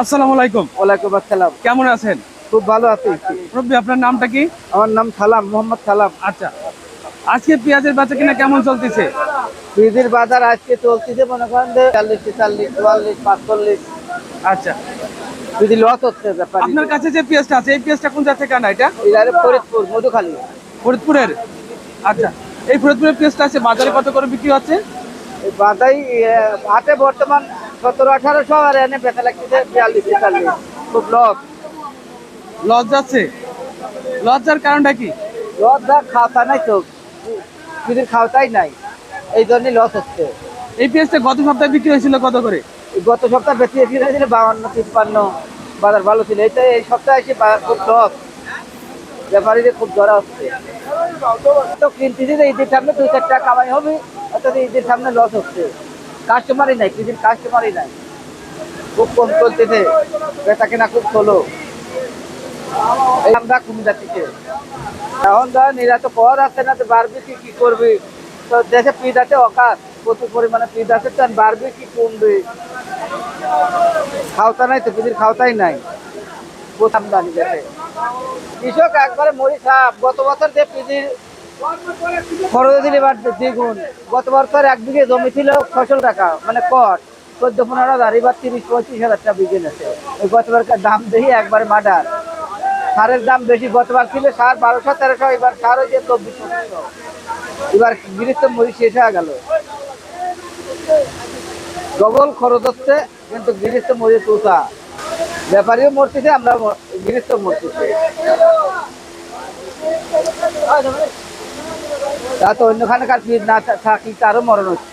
আসসালামু আলাইকুম। ওয়ালাইকুম আসসালাম। কেমন আছেন? খুব ভালো আছি। রব্বি আপনার নামটা কি? আমার নাম সালাম মোহাম্মদ সালাম। আচ্ছা। আজকে পেঁয়াজের বেচা কিনা কেমন চলতেছে? বীজের বাজার আজকে চলতেছে মনে করেন যে চল্লিশ তেতাল্লিশ চুয়াল্লিশ পাঁচচল্লিশ। আচ্ছা। যদি লস হচ্ছে ব্যাপার আপনার কাছে যে পেঁয়াজটা আছে এই পেঁয়াজটা কোন জাত থেকে আনা এটা ফরিদপুর মধুখালী। ফরিদপুরের? আচ্ছা। এই ফরিদপুরের পেঁয়াজটা আছে বাজারে কত করে বিক্রি হচ্ছে? বাজাই হাটে বর্তমান সতেরো আঠারোশো আর এনে বেচা লাগতেছে বিয়াল্লিশ তেতাল্লিশ খুব লস লস যাচ্ছে লজ্জার কারণটা কি? যা খাওয়া নাই তো। বীজের খাওয়াটাই নাই। এই জন্যই লস হচ্ছে। এই পেঁয়াজটা গত সপ্তাহে বিক্রি হয়েছিল কত করে? গত সপ্তাহ বেশি এসে গেছিল বাউান্ন তিপ্পান্ন। বাজার ভালো ছিল। এইটা এই সপ্তাহে এসে বাজার খুব লস ব্যাপারীদের খুব ধরা হচ্ছে। তো কিনতেছি যে ঈদের সামনে দুই চার টাকা কামাই হবে। অর্থাৎ ঈদের সামনে লস হচ্ছে। কাস্টমারই নাই, কৃষির কাস্টমারই নাই। খুব কম চলতেছে, বেচা কেনা খুব চলো আমরা কমে যাচ্ছে এখন ধর এরা তো পর আসছে না, তো বাড়বি কি কি করবি? তো দেশে পিদ আছে অকাশ প্রচুর পরিমাণে পিদ আছে, তো বাড়বি কি, কমবে? খাওতা নাই তো পিদির খাওতাই নাই। প্রথম দানি দেশে। কৃষক একবারে মরি সাপ। গত বছর যে পিদির খরচ এবার দ্বিগুণ। গত বছর এক বিঘে জমি ছিল ফসল টাকা মানে কট চোদ্দ পনেরো হাজার, এবার তিরিশ পঁয়ত্রিশ হাজার টাকা বিঘে নেছে ওই গতবারকার দাম দেখি একবারে মার্ডার সারের দাম বেশি, গতবার ছিল সার বারোশো, তেরোশো, এবার সার হয়েছে চব্বিশ এবার গৃহস্থ মরি শেষ হয়ে গেল। ডবল খরচ হচ্ছে, কিন্তু গৃহস্থ মরি তুষা ব্যাপারীও মরতেছে আমরা ম- গৃহস্থ মরতেছে। তা তো অন্যখানে কার ফির না থাকি তারও মরণ হচ্ছে।